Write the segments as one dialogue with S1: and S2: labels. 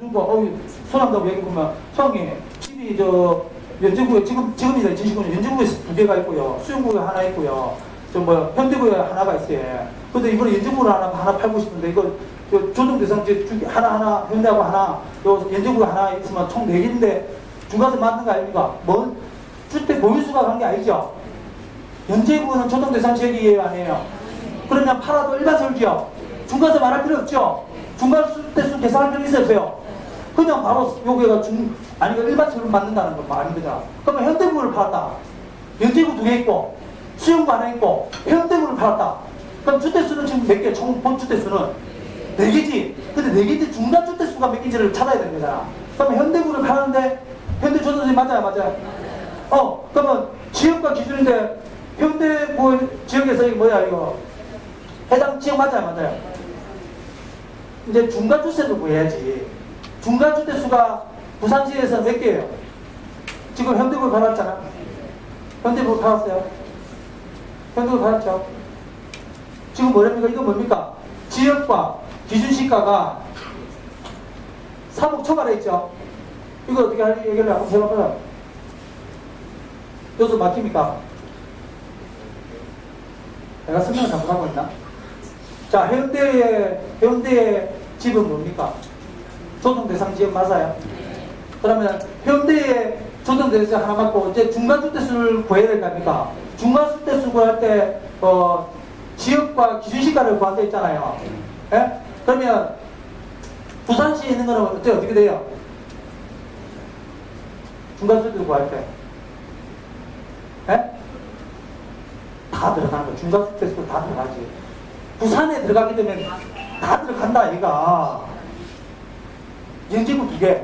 S1: 누가 어이 얘기 보면 형이 집이 저 연제구에 지금 지금이다 진시구는 연제구에 두 개가 있고요 수영구에 하나 있고요 저뭐 현대구에 하나가 있어요. 근데 이번에 연제구를 하나 하나 팔고 싶은데 이거 저 조정 대상 이제 두 개, 하나 하나 현대하고 하나 요 연제구 하나 있으면 총 네 개인데 중간에 맞는 거 아닙니까? 뭐 주택 보유수가 간 게 아니죠. 연제구는 조정 대상 지역이에요 아니에요? 그러면 팔아도 일반 설지요. 중간세 말할 필요 없죠. 중간대수 계산할 필요 있어요? 그냥 바로 여기가 중 아니 그 일반 세율 맞는다는 건 거잖아. 그러면 현대구를 팔았다. 연제구 두 개 있고 수영구 하나 있고 현대구를 팔았다. 그럼 주택수는 지금 몇 개? 총 본주택수는 네 개지. 근데 네 개인데 중간 주택수가 몇 개인지를 찾아야 거잖아. 그러면 현대구를 파는데 현대조선이 맞아요, 맞아요. 어, 그러면 지역과 기준인데 현대구 지역에서 이거 뭐야 이거 해당 지역 맞아요, 맞아요. 이제 중간 주택을 구해야지. 중간 주택수가 부산시에서 몇 개예요? 지금 현대구 팔았잖아. 현대구 팔았어요. 현대구 팔았죠. 지금 뭐랍니까? 이거 뭡니까? 지역과 기준시가가 3억 초과돼 있죠. 이거 어떻게 할 얘기를 한번 해봐봐요. 여기서 막힙니까? 내가 설명을 잘못하고 있나? 자, 해운대의, 해운대의 집은 뭡니까? 조정 대상 지역 맞아요? 그러면 해운대에 조정 대상 하나 맞고 이제 중간 주택수를 구해야 될거 아닙니까? 중간 주택수 구할 때, 어, 지역과 기준시가를 구한다 했잖아요. 예? 그러면 부산시에 있는 거는 어떻게, 어떻게 돼요? 중간 주택 구할 때. 예? 다 들어가는 거. 중간 주택수 다 들어가지. 부산에 들어가기 때문에 다 들어간다, 얘가. 두 개,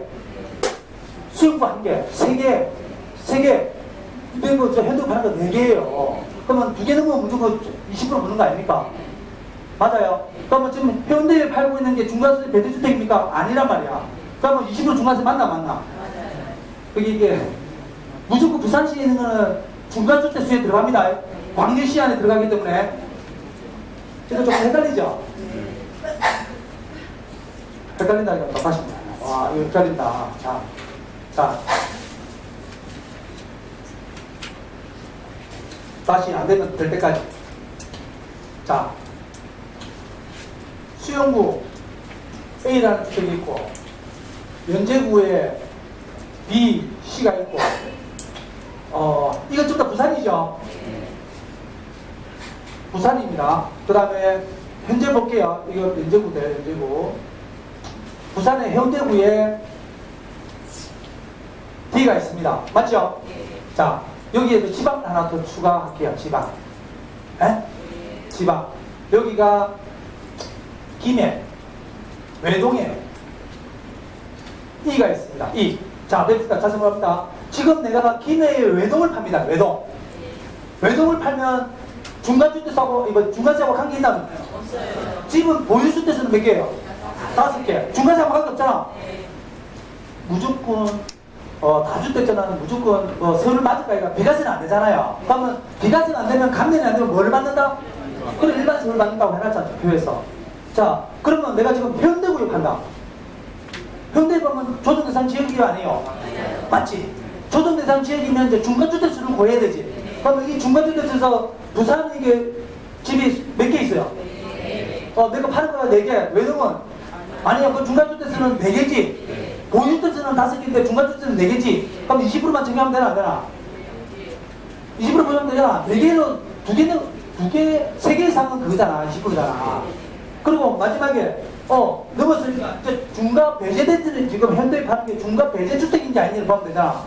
S1: 수영구 한 개, 세 개, 세 개. 근데 뭐저 현대 파는 거네 개예요. 그러면 두개 넣으면 무조건 20% 붙는 거 아닙니까? 맞아요. 그러면 지금 현대에 팔고 있는 게 중간세 배대주택입니까? 아니란 말이야. 그러면 20% 중간세 맞나 맞나? 그게 이게 무조건 부산시에 있는 거는 중간주택 수에 들어갑니다. 광역시 안에 들어가기 때문에 이거 좀 헷갈리죠? 헷갈린다니까 다시 와 이거 헷갈린다. 자, 자 다시 안 되면 될 때까지. 자 수영구 A라는 주택이 있고 연제구에 B, C가 있고 어 이건 좀더 부산이죠. 부산입니다. 그 다음에 현재 볼게요. 이거 연제구대 연제구. 부산의 현대구에 D가 있습니다. 맞죠? 자 여기에도 지방 하나 더 추가할게요. 지방. 에? 지방. 여기가 김해, 외동에 E가 있습니다. E. 자, 됩시다. 다시 말합니다. 지금 내가 김해에 외동을 팝니다. 외동. 외동을 팔면 중간주택하고 이거 중간세하고 관계 있나? 집은 보유주택수는 몇 개예요? 다섯 개. 중간세하고 관계 없잖아. 무조건 어, 다주택자는 무조건 어, 세율을 맞을 거니까 비과세는 안 되잖아요. 그러면 비과세는 안 되면 감면이 안 되면 뭐를 받는다? 그럼 일반 세율을 받는다고 해놨잖아. 교회에서. 자, 그러면 내가 지금 현대구역 한다. 현대 보면 조정대상 지역이 아니에요. 맞지? 조정대상 지역이면 이제 중간주택수를 구해야 되지. 그러면 이 중간주택수에서 부산 이게 집이 몇 개 있어요? 어, 내가 파는 거가 네 개. 외동은 아니야. 그 중간주택수는 네 개지. 보유주택수는 다섯 개인데 중간주택수는 네 개지. 그럼 20%만 정하면 되나 안 되나? 20% 보면 되잖아. 네 개로 두 개는 두 개, 세개 이상은 그거잖아. 20%잖아. 그리고 마지막에 어 넘었으니까 이제 중과 배제된 지금 현대에 파는 게 중과 배제 주택인지 아닌지를 보면 되잖아.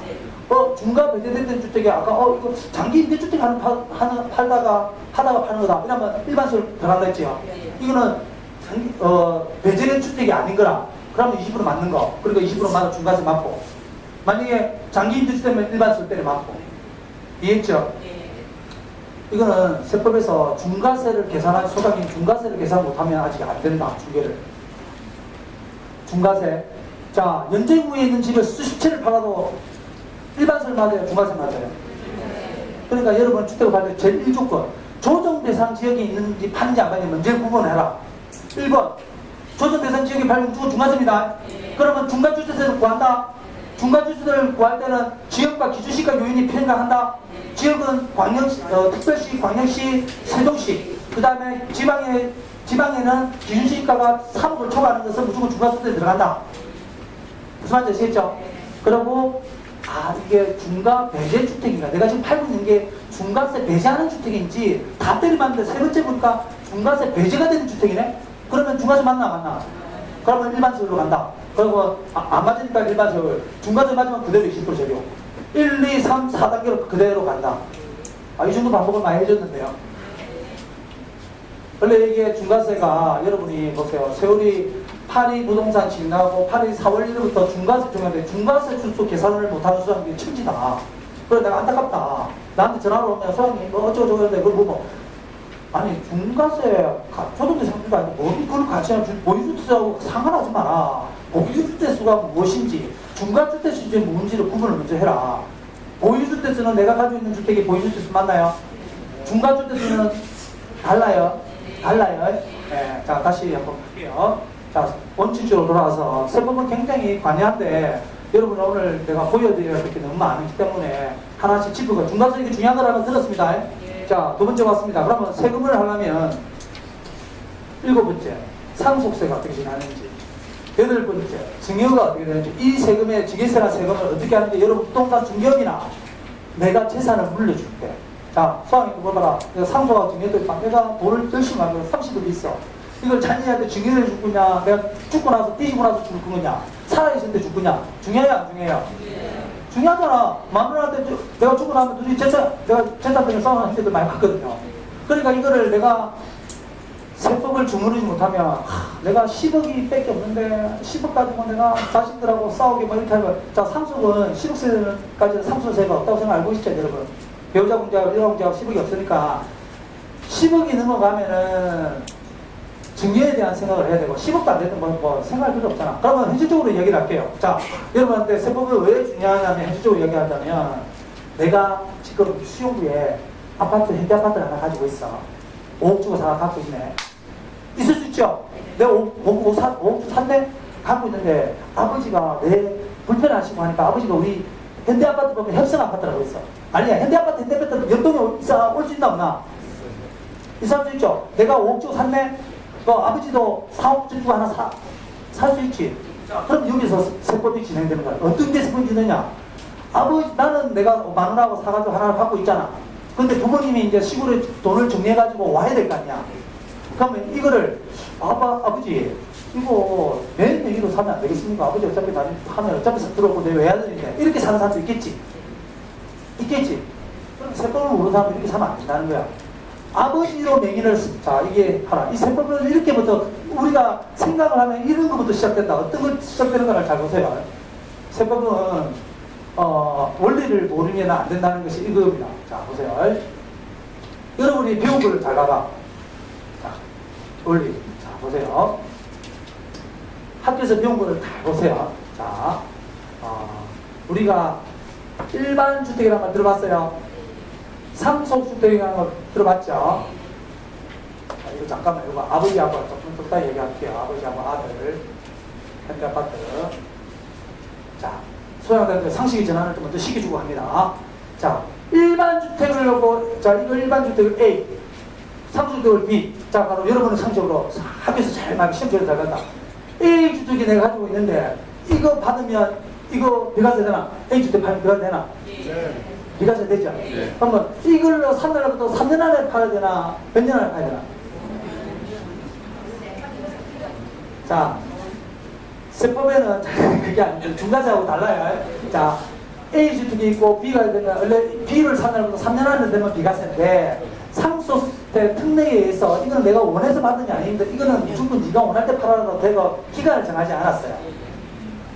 S1: 어 중과 배제된 주택이 아까 어 이거 장기 임대 주택 하는 파, 하는 팔다가 하다가 파는 거다. 이러면 일반설 들어간다 했지요. 이거는 어 배제된 주택이 아닌 거라. 그러면 20% 맞는 거. 그리고 20% 맞아 중과세 맞고. 만약에 장기 임대 주택이면 일반설 때를 맞고. 이해했죠? 이거는 세법에서 중과세를 계산한 소각인 중과세를 계산 못하면 아직 안 된다 중개를 중과세 자 연제구에 있는 집에 수십 채를 팔아도 일반세 맞아요 중과세 맞아요 그러니까 여러분 주택을 팔때 제일 1조건 조정 대상 지역에 있는지 파는지 안 파는지 먼저 구분해라 1번 조정 대상 지역에 팔면 무조건 중과세입니다 그러면 중간주택세를 구한다. 중간주택을 구할 때는 지역과 기준시가 요인이 편가한다. 지역은 광역시, 어, 특별시, 광역시, 세종시. 그 다음에 지방에, 지방에는 기준시가가 3억을 초과하는 것은 무조건 중간주택에 들어간다. 무슨 말인지 아시겠죠? 그리고 아 이게 중과 배제 주택인가? 내가 지금 팔고 있는 게 중과세 배제하는 주택인지 다 때리봤는데 세 번째 보니까 중과세 배제가 되는 주택이네? 그러면 중과세 맞나 안 맞나? 그러면 일반적으로 간다. 그리고 아, 안 맞으니까 일반적으로 중과세 맞으면 그대로 20% 적용. 1, 2, 3, 4단계로 그대로 간다. 아, 이 정도 반복을 많이 해줬는데요. 원래 이게 중과세가 여러분이 보세요. 세월이 파리 부동산 진나고 파리 4월 1일부터 중과세 중요한데 중과세 출소 계산을 못하는 수학이 천지다. 그래 내가 안타깝다. 나한테 전화로 오면 소장님 뭐 어쩌고저쩌고 하는데 그걸 보고 아니 중과세 초등대 상품도 아니고 뭐 그걸 같이 보유주택하고 상관하지 마라. 보유주택수가 무엇인지 중과주택수인지 뭔지를 구분을 먼저 해라. 보유주택수는 내가 가지고 있는 주택이 보유주택수 맞나요? 중과주택수는 달라요. 달라요. 네, 자 다시 한번 볼게요. 자 원칙적으로 돌아와서 세법은 굉장히 관여한데 여러분 오늘 내가 보여드려야 할게 너무 많기 때문에 하나씩 짚고 중간세 이게 중요한 거라고 들었습니다. 자 두 번째 왔습니다. 그러면 세금을 하려면 일곱 번째 상속세가 어떻게 진행하는지 여덟 번째 증여가 어떻게 되는지 이 세금의 증여세나 세금을 어떻게 하는지 여러분 부동산 중개업이나 내가 재산을 물려줄게. 자, 수학이 그거 봐라. 내가 상속하고 증여도 있다. 내가 돈을 열심히 하고 30억 있어. 이걸 자녀한테 증여를 줄 거냐? 내가 죽고 나서 뒤지고 나서 줄 거냐? 살아있을 때 줄 거냐? 중요해요, 안 중요해요? 중요하잖아. 마누라한테 주- 내가 죽고 나면 둘이 재산, 내가 재산 때문에 싸우는 형제들 많이 봤거든요. 그러니까 이거를 내가 세법을 주무르지 못하면 하, 내가 10억이 밖에 없는데 10억 가지고 내가 자식들하고 싸우게 뭐 이렇게 하면 자 상속은 10억세까지 상속세가 없다고 생각 알고 있죠 여러분 배우자 공제하고 일가 공제하고 10억이 없으니까 10억이 넘어가면은 증여에 대한 생각을 해야 되고 10억도 안 되든 뭐, 뭐 생각할 필요 없잖아 그러면 현실적으로 얘기를 할게요 자 여러분한테 세법이 왜 중요하냐면 현실적으로 얘기하자면 내가 지금 수용구에 아파트 현대 아파트를 하나 가지고 있어 5억 주고 사 갖고 있네. 있을 수 있죠. 내가 5, 5, 5, 4, 5억 주고 샀네? 갖고 있는데 아버지가 내 불편하시고 하니까 아버지가 우리 현대 아파트 보면 협성 아파트라고 있어. 아니야, 현대 아파트, 현대 아파트 연동에 이사 올 수 있나 없나? 이사할 수 있죠. 내가 5억 주고 샀네? 그 아버지도 4억 주고 하나 사, 살 수 있지. 자, 그럼 여기서 세법이 진행되는 거야. 어떤 게 세법이 되느냐? 아버지, 나는 내가 마누라하고 사가지고 하나를 갖고 있잖아. 근데 부모님이 이제 시골에 돈을 정리해가지고 와야 될 거 아니야. 그러면 이거를, 아빠, 아버지, 이거 매일 이거 사면 안 되겠습니까? 아버지 어차피 나중에 하면 어차피 들어오고 해야 되는데. 이렇게 사는 사람도 있겠지. 있겠지. 그럼 세법을 모르는 사람은 이렇게 사면 안 된다는 거야. 아버지로 쓰- 자, 이게 하나. 이 세법을 이렇게부터 우리가 생각을 하면 이런 것부터 시작된다. 어떤 것 시작되는 거를 잘 보세요. 세법은 어, 원리를 모르면 안 된다는 것이 이겁니다. 자, 보세요. 여러분이 배운 거를 잘 봐봐. 자, 원리. 자, 보세요. 학교에서 배운 거를 잘 보세요. 자, 어, 우리가 일반 주택이라는 걸 들어봤어요? 상속주택이라는 걸 들어봤죠? 자, 이거 잠깐만, 이거 아버지하고 조금 더 얘기할게요. 아버지하고 아들. 현대 아파트. 자, 소양대한테 상식의 전환을 좀 먼저 시켜주고 합니다. 자, 일반 주택을 놓고, 자, 이거 일반 주택을 A, 상주택을 B. 자, 바로 여러분은 상식으로 학교에서 잘 말하면 시험 잘 간다. A 주택이 내가 가지고 있는데, 이거 받으면, 이거 비과세 되나? A 주택 팔면 비과세 되나? 비과세 되죠?
S2: 네.
S1: 그러면 이걸로 산다고 3년 안에 팔아야 되나? 몇 년 안에 팔아야 되나? 자, 세법에는 그게 아니고 중간자하고 달라요. 자, A 주택이 있고 B가 되면 원래 B를 산다고 3년 안에 되면 비과세인데 상속세 특례에 의해서 이건 내가 원해서 받은 게 아닌데 이거는 무조건 네가 원할 때 팔아도 되고 기간을 정하지 않았어요.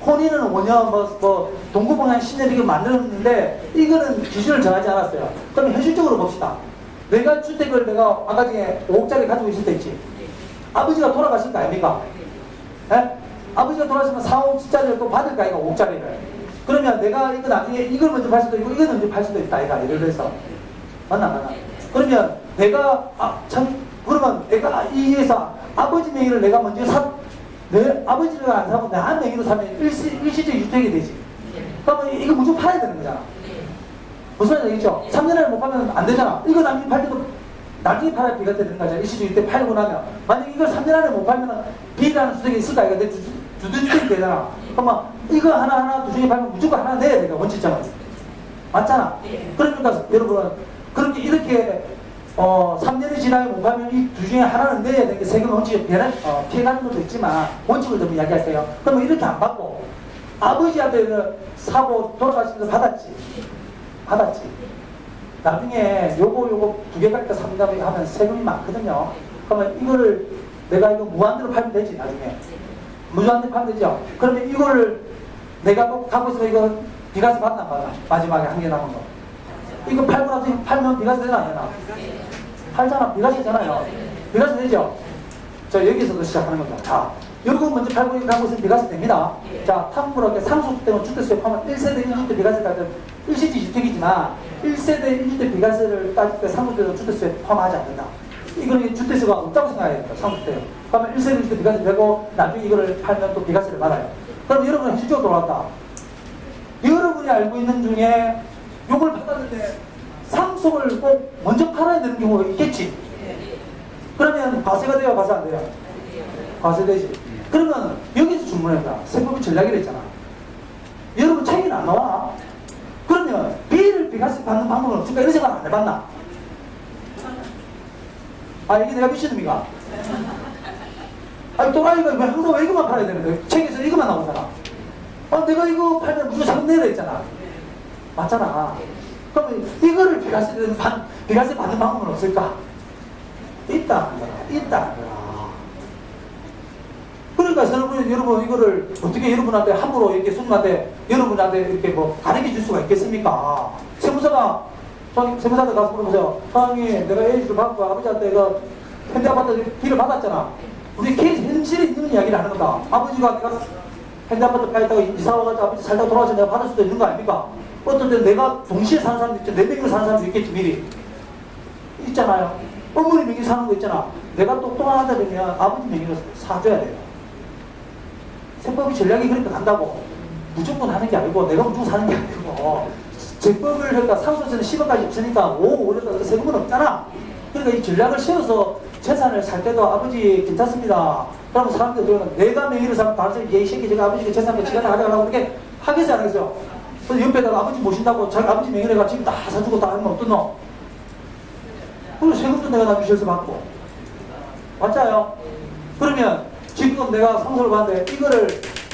S1: 혼인은 5년, 뭐, 뭐, 동구봉 한 10년 이렇게 만들었는데, 이거는 기준을 정하지 않았어요. 그럼 현실적으로 봅시다. 내가 주택을 내가 아까 전에 5억짜리 가지고 있을 때 있지. 아버지가 돌아가신 거 아닙니까? 예? 아버지가 돌아가시면 4억짜리를 또 받을 거 아이가 5억짜리를. 그러면 내가 이거 나중에 이걸 먼저 팔 수도 있고, 이걸 먼저 팔 수도 있다, 아이가. 예를 들어서. 맞나, 맞나? 그러면 내가, 아, 참, 그러면 내가 이에서 아버지 명의를 내가 먼저 사, 내 아버지가 안 사고 내한 명의로 사면 일시, 일시적 유택이 되지. 그러면 이거 무조건 팔아야 되는 거잖아. 무슨 말인지 알겠죠? 3년 안에 못 팔면 안 되잖아. 이거 나중에 팔 때도 나중에 팔아야 비가 되는 거잖아. 일시적 유택 팔고 나면. 만약에 이걸 3년 안에 못 팔면 B라는 주택이 있을까? 이거 내 주- 주택주택이 되잖아. 그러면 이거 하나하나 두 중에 팔면 무조건 하나 내야 되니까 원칙적으로. 맞잖아. 그러니까 여러분 그렇게 이렇게 어 3년이 지나면 못 가면 이 두 중에 하나는 내야 되는 게 세금 원칙에 피해가는 것도 있지만 원칙을 좀 이야기할게요. 그러면 이렇게 안 받고 아버지한테는 사고 돌아가시면서 받았지. 받았지. 나중에 요거 요거 두 개까지 상담을 하면 세금이 많거든요. 그러면 이거를 내가 이거 무한대로 팔면 되지 나중에. 무한대로 팔면 되죠. 그러면 이거를 내가 꼭 갖고 있으면 이거 비과세 받나 받아. 마지막에 한 개 남은 거. 이거 팔고 나서 팔면 비과세 되나 안 되나? 팔잖아. 비과세잖아요. 비과세 되죠? 자, 여기서도 시작하는 거죠. 자, 요거 먼저 팔고 갖고 있으면 비과세 됩니다. 자, 탐구로 상속 때문에 주택수에 하면 1세대 1주택 비과세 따져 일시지 주택이지만 1세대 1주택 비과세를 따질 때 상속 때도 주택수에 포함하지 않는다. 이거는 주택수가 없다고 생각해야 됩니다. 상속 때. 그러면 1세대 1주택 비과세 되고 나중에 이거를 팔면 또 비과세를 받아요. 그럼 여러분은 현실적으로 돌아왔다. 여러분이 알고 있는 중에 요걸 받았는데 상속을 꼭 먼저 팔아야 되는 경우가 있겠지. 그러면 과세가 돼요, 과세 안 돼요? 과세되지. 그러면 여기서 주문했다. 세법이 전략이라 했잖아. 여러분 책이 안 나와. 그러면 B를 비과세 받는 방법은 없을까? 이런 생각 안 해봤나? 아, 이게 내가 미친 놈이가? 아니, 또라이가 왜 항상 왜 이거만 팔아야 되는 거야? 책에서 이거만 나오잖아. 아, 내가 이거 팔면 무조건 상금 내라 했잖아. 맞잖아. 그러면 이거를 되는 반- 비과세 받는 방법은 없을까? 있다. 있다. 그러니까 여러분, 여러분 이거를 어떻게 여러분한테 함부로 이렇게 손님한테 여러분한테 이렇게 뭐 가르쳐 줄 수가 있겠습니까? 세무사가 형, 세무사한테 가서 물어보세요. 사장님, 내가 A를 받고 아버지한테 그 현대 아파트 비를 받았잖아. 우리 케이스 현실에 있는 이야기를 하는 거다. 아버지가 내가 현대 아파트 팔다가 이사 와가지고 아버지 살다 돌아와서 내가 받을 수도 있는 거 아닙니까? 어떤 때 내가 동시에 사는 사람도 있죠. 네 명이서 사는 사람도 있겠지, 미리. 있잖아요. 어머니 명의 사는 거 있잖아. 내가 똑똑하다 그러면 아버지 명의로 사줘야 돼요. 세법이 전략이 그렇게 간다고 무조건 하는 게 아니고 내가 무조건 사는 게 아니고 제법을 그러니까 상속세는 10억까지 없으니까 5, 5년 세금은 없잖아. 그러니까 이 전략을 세워서 재산을 살 때도 아버지 괜찮습니다. 그러면 사람들이 내가 명의로 사면 다른 사람이 얘이 새끼 제가 아버지가 재산을 지가 다 가져가라고 그렇게 하겠어요 안 하겠어요? 그래서 옆에다가 아버지 모신다고 자기 아버지 명의로 해가 지금 다 사주고 다 하면 놈? 그리고 세금도 내가 다 미셔서 받고 맞아요? 그러면 지금 내가 상속을 받는데 이거를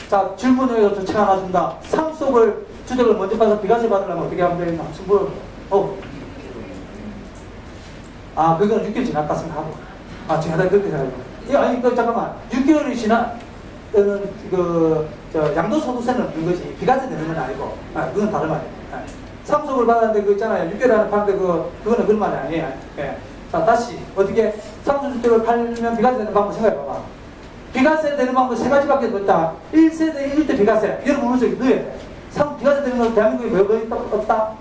S1: 자 질문에서 저책 하나 준다. 상속을 주택을 먼저 받아서 비과세 받으려면 어떻게 하면 되겠나? 뭐, 어. 아 그건 6개월 지났다 생각하고 아 제가 다 그렇게 생각해요. 예, 아니 그 잠깐만 6개월이 지나 는 그 저 양도 소득세는 없는 거지 비과세 되는 건 아니고 아 그건 다른 말이에요. 아, 상속을 받았는데 그 있잖아요 6개월 안에 파는데 그 그거는 그런 말이 아니에요. 예. 자 다시 어떻게 상속주택을 팔면 비과세 되는 방법 생각해봐봐. 비과세 되는 방법 세 가지밖에 없다. 1세대 1대 비과세. 여러분 오른쪽에 넣어야 돼. 상 비과세 되는 건 대한민국에 뭐, 뭐 있다, 없다?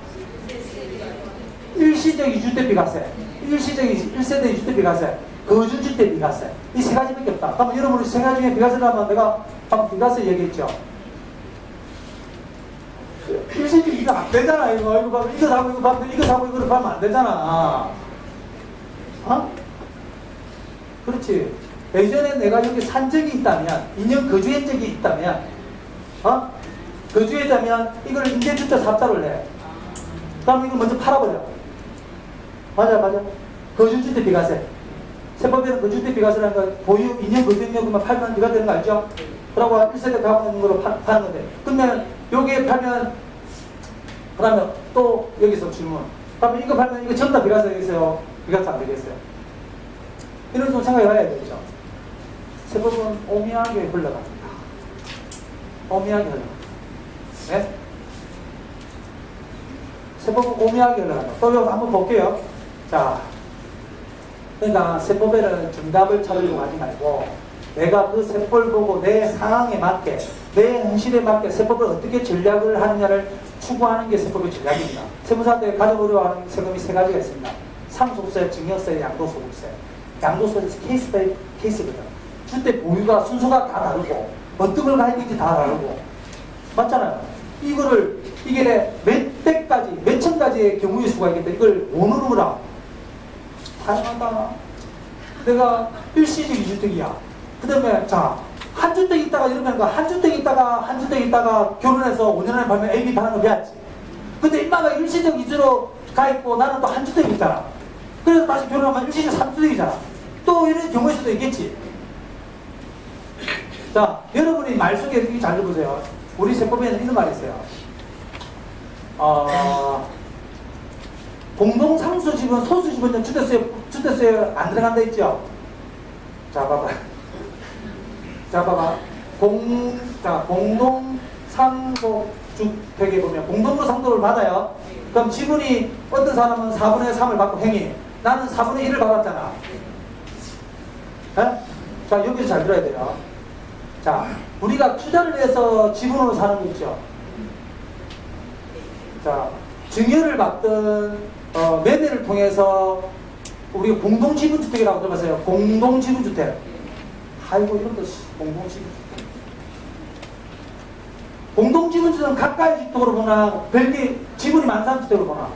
S1: 일시적 2주택 비과세. 일시적 1세대 2주택 비과세. 거주주택 비과세. 이 세 가지밖에 없다. 그러면 여러분이 세 가지 중에 비과세를 하면 내가 방금 비과세 얘기했죠. 일시적 이거 안 되잖아 이거 이거 봐 이거 사고 이거 봐 이거 사고 이거를 하면 안 되잖아. 어? 그렇지. 예전에 내가 여기 산 적이 있다면, 2년 거주한 적이 있다면, 어? 거주했다면, 이걸 임대주택 삽자를 해. 그럼 이걸 먼저 팔아버려. 맞아, 맞아. 거주주택 비과세. 세법에는 거주주택 비과세라는 거, 보유 2년 거주했냐고만 팔면 비가 되는 거 알죠? 그러고 1세대 가고 있는 거로 파, 파는 건데. 그러면, 요게 팔면, 그 다음에 또 여기서 질문. 그러면 이거 팔면 이거 전부 다 비과세 되겠어요? 비과세 안 되겠어요? 이런 좀 생각해 봐야 되겠죠. 세법은 오미하게 흘러갑니다. 오미하게 흘러갑니다. 네? 세법은 오미하게 흘러갑니다. 또 이거 한번 볼게요. 자, 그러니까 세법에는 정답을 찾으려고 하지 말고 내가 그 세법을 보고 내 상황에 맞게 내 현실에 맞게 세법을 어떻게 전략을 하느냐를 추구하는 게 세법의 전략입니다. 세무사한테 가장 어려워하는 세금이 세 가지가 있습니다. 상속세, 증여세, 양도소득세. 양도소득세 케이스 바이 케이스거든. 주택 보유가 순서가 다 다르고 어떤 걸 가야 되는지 다 다르고 맞잖아요. 이거를 이게 몇 대까지 몇 층까지의 경우의 수가 있겠다. 이걸 원으로 보라. 다양하다. 내가 일시적 이주택이야. 그 다음에 자, 한 주택 있다가 이러면 한 주택 있다가 한 주택 있다가 결혼해서 5년 안에 팔면 AB 파는 거 배웠지. 근데 임마가 일시적 이주로 가 있고 나는 또 한 주택 있잖아. 그래서 다시 결혼하면 일시적 3주택이잖아. 또 이런 경우의 수도 있겠지. 자, 여러분이 말 속에 이렇게 잘 들어보세요. 우리 세법에는 이런 말이 있어요. 어, 공동상수집은 소수집은 주택수에, 주택수에 안 들어간다 했죠? 자, 봐봐. 자, 봐봐. 공, 자, 공동 상속 주택에 보면 공동으로 상속을 받아요. 그럼 지분이 어떤 사람은 4분의 3을 받고 행위. 나는 4분의 1을 받았잖아. 에? 자, 여기서 잘 들어야 돼요. 자, 우리가 투자를 해서 지분으로 사는 거 있죠. 자, 증여를 받든 어, 매매를 통해서 우리 공동지분주택이라고 들어봤어요. 공동지분주택. 아이고 이런 거 씨, 공동지분주택. 공동지분주택은 가까이 주택으로 보나 별개 지분이 많은 사람 주택으로 보나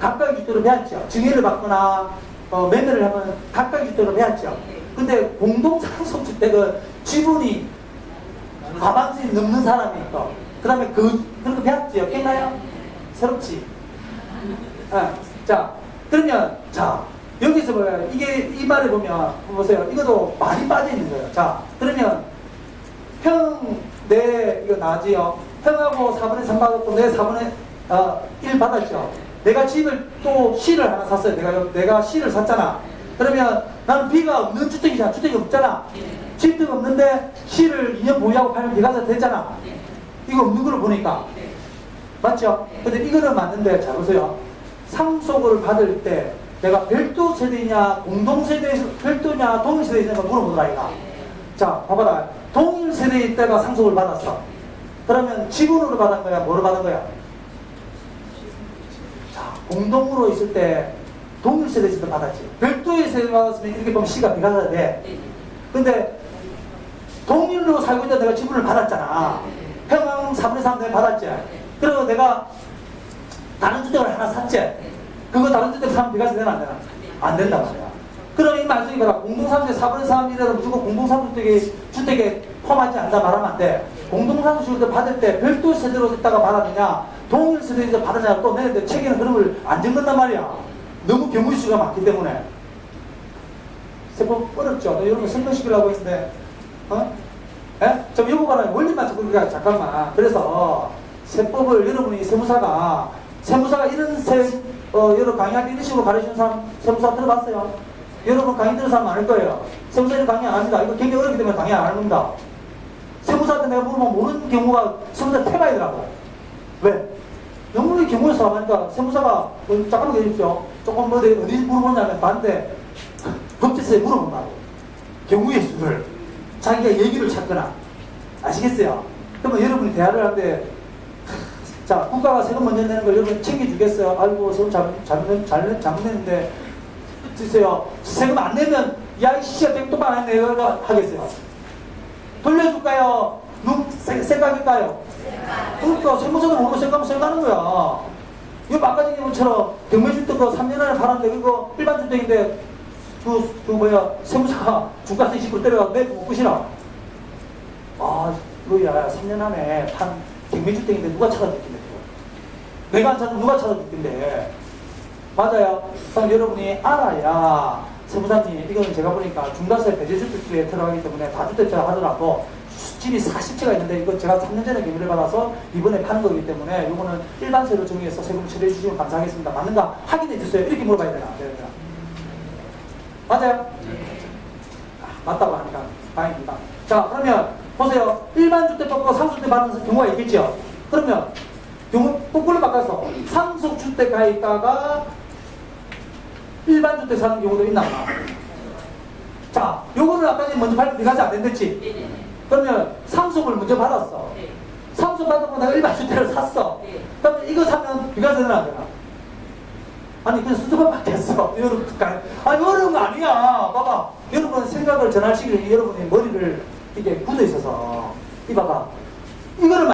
S1: 가까이 주택으로 배웠죠. 증여를 받거나 어, 매매를 하면 가까이 주택으로 배웠죠. 근데 공동상속주택은 지분이 과반수이 넘는 사람이 있고 그 다음에 그, 거 배웠지요? 기억나요? 새롭지? 아, 자, 그러면, 자, 여기서 뭐야, 이게, 이 말을 보면, 보세요. 이것도 많이 빠져 있는 거예요. 자, 그러면, 평, 내, 이거 나지요. 평하고 4분의 3 받았고, 내 4분의 어, 1 받았죠. 내가 집을 또 C를 하나 샀어요. 내가, 내가 C를 샀잖아. 그러면 나는 B가 없는 주택이잖아. 주택이 없잖아. 집도 없는데 C를 2년 보유하고 팔면 비과세 됐잖아. 이거 없는 걸로 보니까. 맞죠? 근데 이거는 맞는데, 자, 보세요. 상속을 받을 때 내가 별도 세대냐, 공동 세대, 별도냐, 동일 걸 물어보더라, 이가. 자, 봐봐라. 동일 세대일 때가 상속을 받았어. 그러면 지분으로 받은 거야, 뭐로 받은 거야? 자, 공동으로 있을 때 동일 세대에 있을 때 받았지. 별도의 세대 받았으면 이렇게 보면 C가 비과세가 돼. 근데 동일로 살고 있다 내가 지분을 받았잖아. 평양 3분의 3 내가 받았지. 그리고 내가 다른 주택을 하나 샀지. 그거 다른 주택 사면 비과세 되나 안 되나? 안 된단 말이야. 그럼 이 말씀이 봐라. 공동상주택 4분의 3이라도 무조건 공동상주택이 주택에 포함하지 않다 말하면 안 돼. 공동상주택을 받을 때 별도 세대로 있다가 받았느냐, 동일 세대에서 받았느냐 또 내는데 책에는 그런 걸 안 적는단 말이야. 너무 경우의 수가 많기 때문에. 세법 어렵죠. 너 여러분 설명시키려고 했는데, 어? 예? 좀 이거 봐라. 원리만 적으니까 그러니까 잠깐만. 그래서 세법을 여러분이 세무사가, 세무사가 이런 세, 어, 여러 강의할 때 이런 식으로 가르치는 사람, 세무사 들어봤어요? 여러분 강의 들은 사람 많을 거예요. 세무사는 강의 안 합니다. 이거 굉장히 어렵기 때문에 강의 안 겁니다. 세무사한테 내가 물으면 모르는 경우가 세무사 태가이더라고. 왜? 영문의 경우에서 하니까 세무사가 어, 잠깐만 계십시오. 조금 뭐 어디 물어보냐면 반대 법제서에 물어본다고. 경우의 수를 자기가 얘기를 찾거나 아시겠어요? 그러면 여러분이 대화를 하는데 자 국가가 세금 먼저 내는 걸 여러분 챙겨주겠어요? 아이고 세금 잘, 잘, 잘, 잘 내는데 드세요. 세금 안 내면 야 이 씨야 되게 똑바로 안 이거 하겠어요. 돌려줄까요? 눈 세- 생각일까요? 그러니까 세무서도 모르고 생각하면 생각하는 거야. 이거 막가지 경우처럼 경매주택 그 3년 안에 팔았는데 이거 일반 주택인데 그, 그 뭐야 세무사가 중과세 20% 때려가 내고 끝이나. 아 이거야 3년 안에 판 경매주택인데 누가 찾아줬긴데 내가 안 찾으면 누가 찾아줬긴데 맞아요. 그럼 여러분이 알아야 세무사님 이거는 제가 보니까 중과세 배제주택에 들어가기 때문에 다주택자 하더라도 집이 40채가 있는데 이거 제가 3년 전에 경매를 받아서 이번에 파는 거기 때문에 이거는 일반세로 정의해서 세금 처리해 주시면 감사하겠습니다. 맞는가? 확인해 주세요. 이렇게 물어봐야 되나? 안 되나? 맞아요? 아, 맞다고 하니까 다행입니다. 자 그러면 보세요. 일반 주택받고 상속주택 받는 경우가 있겠죠? 그러면 거꾸로 바꿔서 상속주택가 있다가 일반 주택 사는 경우도 있나 봐. 자, 요거는 아까 먼저 발표 비과세 안 된댔지? 그러면 상속을 먼저 받았어. 상속 받고 내가 일반 주택을 샀어. 그러면 이거 사면 비과세 되나 안 되나? 아니 그냥 수도만 받겠어. 이거는 아니 어려운 거 아니야. 봐봐. 여러분 생각을 시기에 여러분의 머리를 이게 굳어 있어서 이봐가 이거를